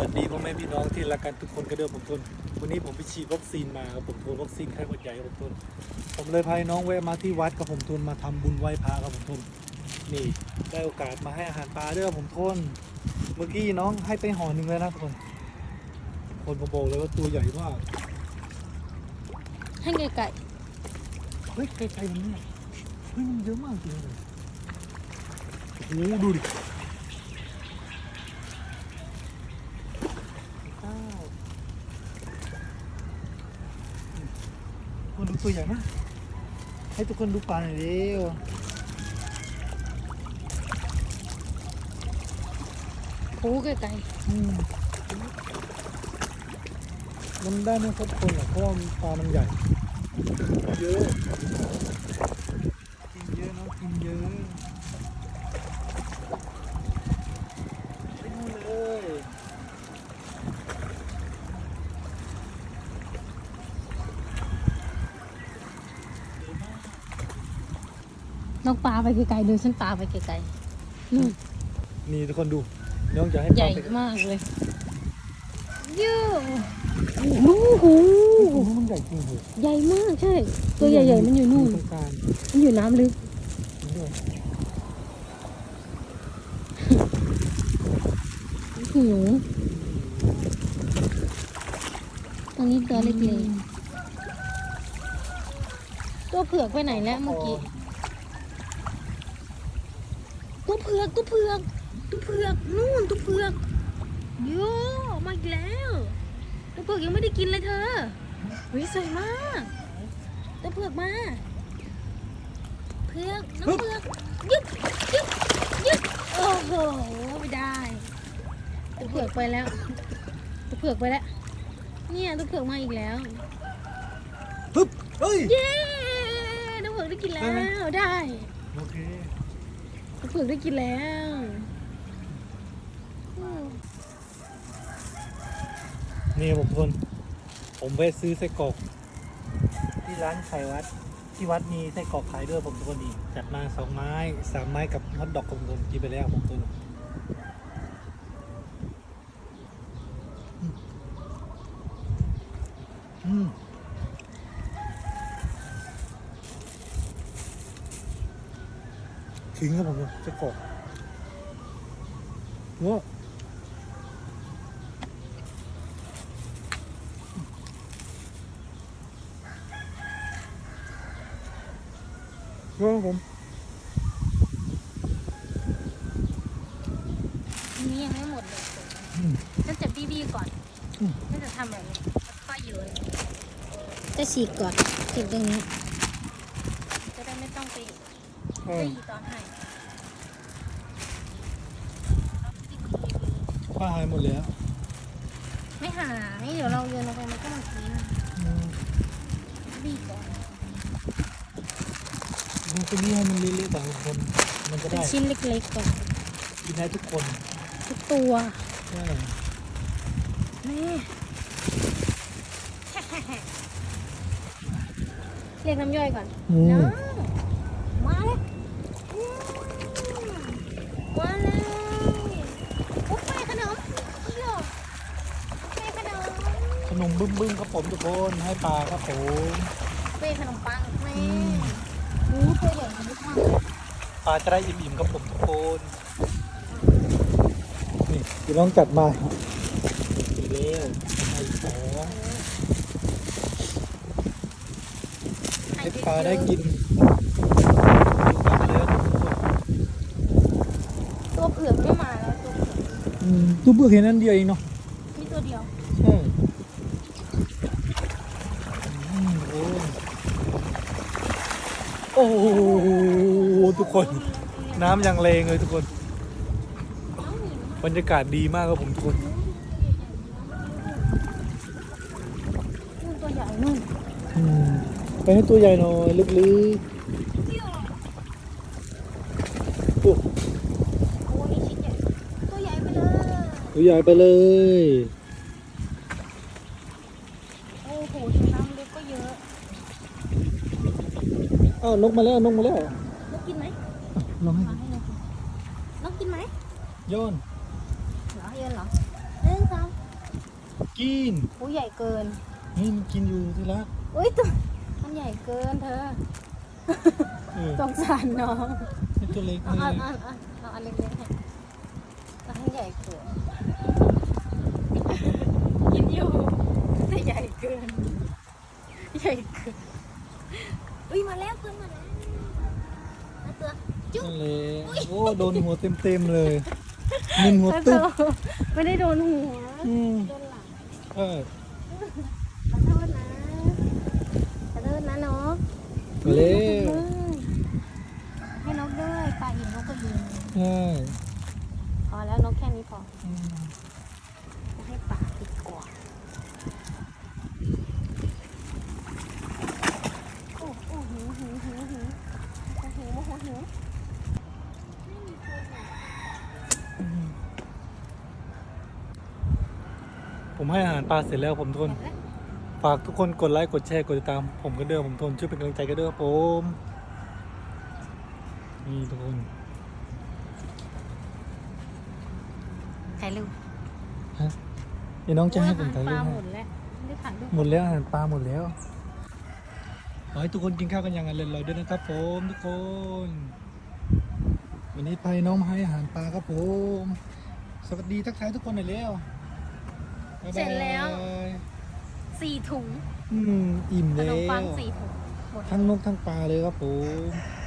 วัสดีพ่อแม่พี่น้องที่รักกันทุกคนก็เด้อผมทนวันนี้ผมไปฉีดวัคซีนมาครับผมทนวัคซีนไข้หวัดใหญ่ครับผมทนผมเลยพาน้องแวะมาที่วัดกับผมทนมาทำบุญไหว้พระครับผมทนนี่ได้โอกาสมาให้อาหารปลาเด้อผมทนเมื่อกี้น้องให้ไปห่อหนึ่งแล้วนะทุกคน คนผมบอกเลยว่าตัวใหญ่มากให้ไก่ไก่เฮ้ยไกลๆมันเนี่ยเฮ้ยมันเยอะมากจริงเลยโอ้โหดูดิเจ้าคนดู ตัวใหญ่มากให้ทุกคนดูปลาหน่อยเร็วโอ้ไก่ไก่อืมมันได้ไม่ครบคนหรอกเพราะว่าปลามันใหญ่เยอะกินเยอะเนาะกินเยอะไปนู่นเลย น้องปลาไปไกลๆดูฉันปลาไปไกลๆนู่นนี่ทุกคนดูน้องจะให้ใหปลาญ่ไปมากเลยเยอะโอ้โหโอ้โหมันใหญ่จริงเหรอใหญ่มากใช่ ตัวใหญ่ๆมันอยู่นู่นตรงกลางมันอยู่น้ำลึกนี่ด้วยหิวตอนนี้ตัวเล็กๆตัวเผือกไปไหนแล้วเมื่อกี้ ตัวเผือกตัวเผือกตัวเผือกนู่นตัวเผือกโย่มาอีกแล้วตัวเผือกยังไม่ได้กินเลยเธอเฮ้ยสวยมากตัวเผือกมาเผือกน้องเผือกยึบยึบยึบโอ้โหไม่ได้ตัวเผือกไปแล้วตัวเผือกไปแล้วเนี่ยตัวเผือกมาอีกแล้วปึ๊บเฮ้ยเย้ตัวเผือกได้กินแล้วได้โอเคตัว เผือกได้กินแล้วนี่ผมทุกคน ผมไปซื้อไส้กรอกที่ร้านไข่วัด ที่วัดมีไส้กรอกขายด้วยผมทุกคนนี่จัดมาสองไม้สามไม้กับฮอทดอกผมทุกคนกินไปแล้วผมทุกคนอืม อืมถึงครับผมทุกคนไส้กรอกเนาะครับผมอันนี้ยังไม่หมดเลยฉันจะบี้บี้ก่อนอืมฉันจะทำแบบนี้ค่อยๆโยจะฉีกก่อนฉีกตรงนี้ จะได้ไม่ต้องไป เออบี้ตอนให้ป้าหายหมดแล้วไม่หายเดี๋ยวเราโยนลงไปมันก็มากินอืมบี้ก่อนมันจะนี่ให้มันเละๆแต่ละคน มันจะเป็นได้ ชิ้นเล็กๆก่อนกินได้ทุกคนทุกตัวใช่นี่เรียกน้ำย่อยก่อนอืมน้องมาแล้วอืมมาเลยบุฟเฟ่ขนมโยบุฟเฟ่ขนม ข นมบึ้มบึ้มๆครับผมทุกคนให้ปลาครับผมบุฟเฟ่ขนมปังแม่อืมโอ้ตัวใหญ่มากเลยปลาจะได้อิ่มๆครับผมทุกคนนี่พี่น้องจัดมาดีแล้วให้สองให้ปลาได้กินปลาแล้วทุกคนตัวเผือกไม่มาแล้วตัวเผือกอืมตู้เบือกเห็นนั่นเดียวเองเนาะ มีตัวเดียว ใช่อืมโอ้โอ้โหทุกคน น้ำยังเลงเลยทุกคนน้องหมิวบรรยากาศดีมากครับผมทุกคนนู่นตัวใหญ่นู่นอืมไปให้ตัวใหญ่หน่อยลึกๆโอ้โอ้นี่ชิ้นใหญ่ตัวใหญ่ไปเลย ตัวใหญ่ไปเลยโอ้โหถึงน้ำลึกก็เยอะ อ้าวนกมาแล้วนกมาแล้วนกกินไหมอะลองให้มาให้นกกินนกกินไหมย้อนเหรอเย็นเหรอหนึ่งสองกินอุ้ยใหญ่เกิน นี่มันกินอยู่ที่รักอุ้ยตัวมันใหญ่เกินเธอเออสงสารน้องนี่ตัวเล็กเอานี่เอาเอาเอาเอาอันเล็กๆให้เอาให้ใหญ่เกิน กินอยู่แต่ใหญ่เกิน ใหญ่เกิน อุ้ยมาแล้วเพื่อนมาแล้วมาตัว จุ๊บนั่นเลยโอ้โดนหัวเต็มๆเลยมึนหัวแล้วตุ๊บไม่ได้โดนหัว อืมโดนหลังเออขอโทษนะขอโทษนะนกมาเร็วให้นกด้วยปลาหินนกก็ยิงใช่พอแล้วนกแค่นี้พอ อืม จะให้ปลาดีกว่าโอ้โอ้หิวหิวหิวหิวโอ้หิวโมโหหิว ผม ให้อาหารปลาเสร็จแล้วผมทนฝากทุกคนกดไลค์กดแชร์กดติดตาม ผมก็เด้อผมทนช่วยเป็นกำลังใจกันเด้อครับผมนี่ทุกคนถ่ายรูปฮะนี่น้องจะให้ผมถ่ายปรูลาปหมให้ดแล้วไม่ได้ถ่ายรูปหมดแล้วอาหารปลาหมดแล้วขอให้ทุกคนกินข้าวกันอย่างอร่อยๆด้วยนะครับผมทุกคน วันนี้พายน้องมาให้อาหารปลาครับผม สวัสดีทักทายทุกคนหน่อยเร็วบ๊ายบาย เสร็จแล้ว สี่ถุงอืมอิ่มขแล้นมปังวสี่ถุงหมด ทั้งนกทั้งปลาเลยครับผมอ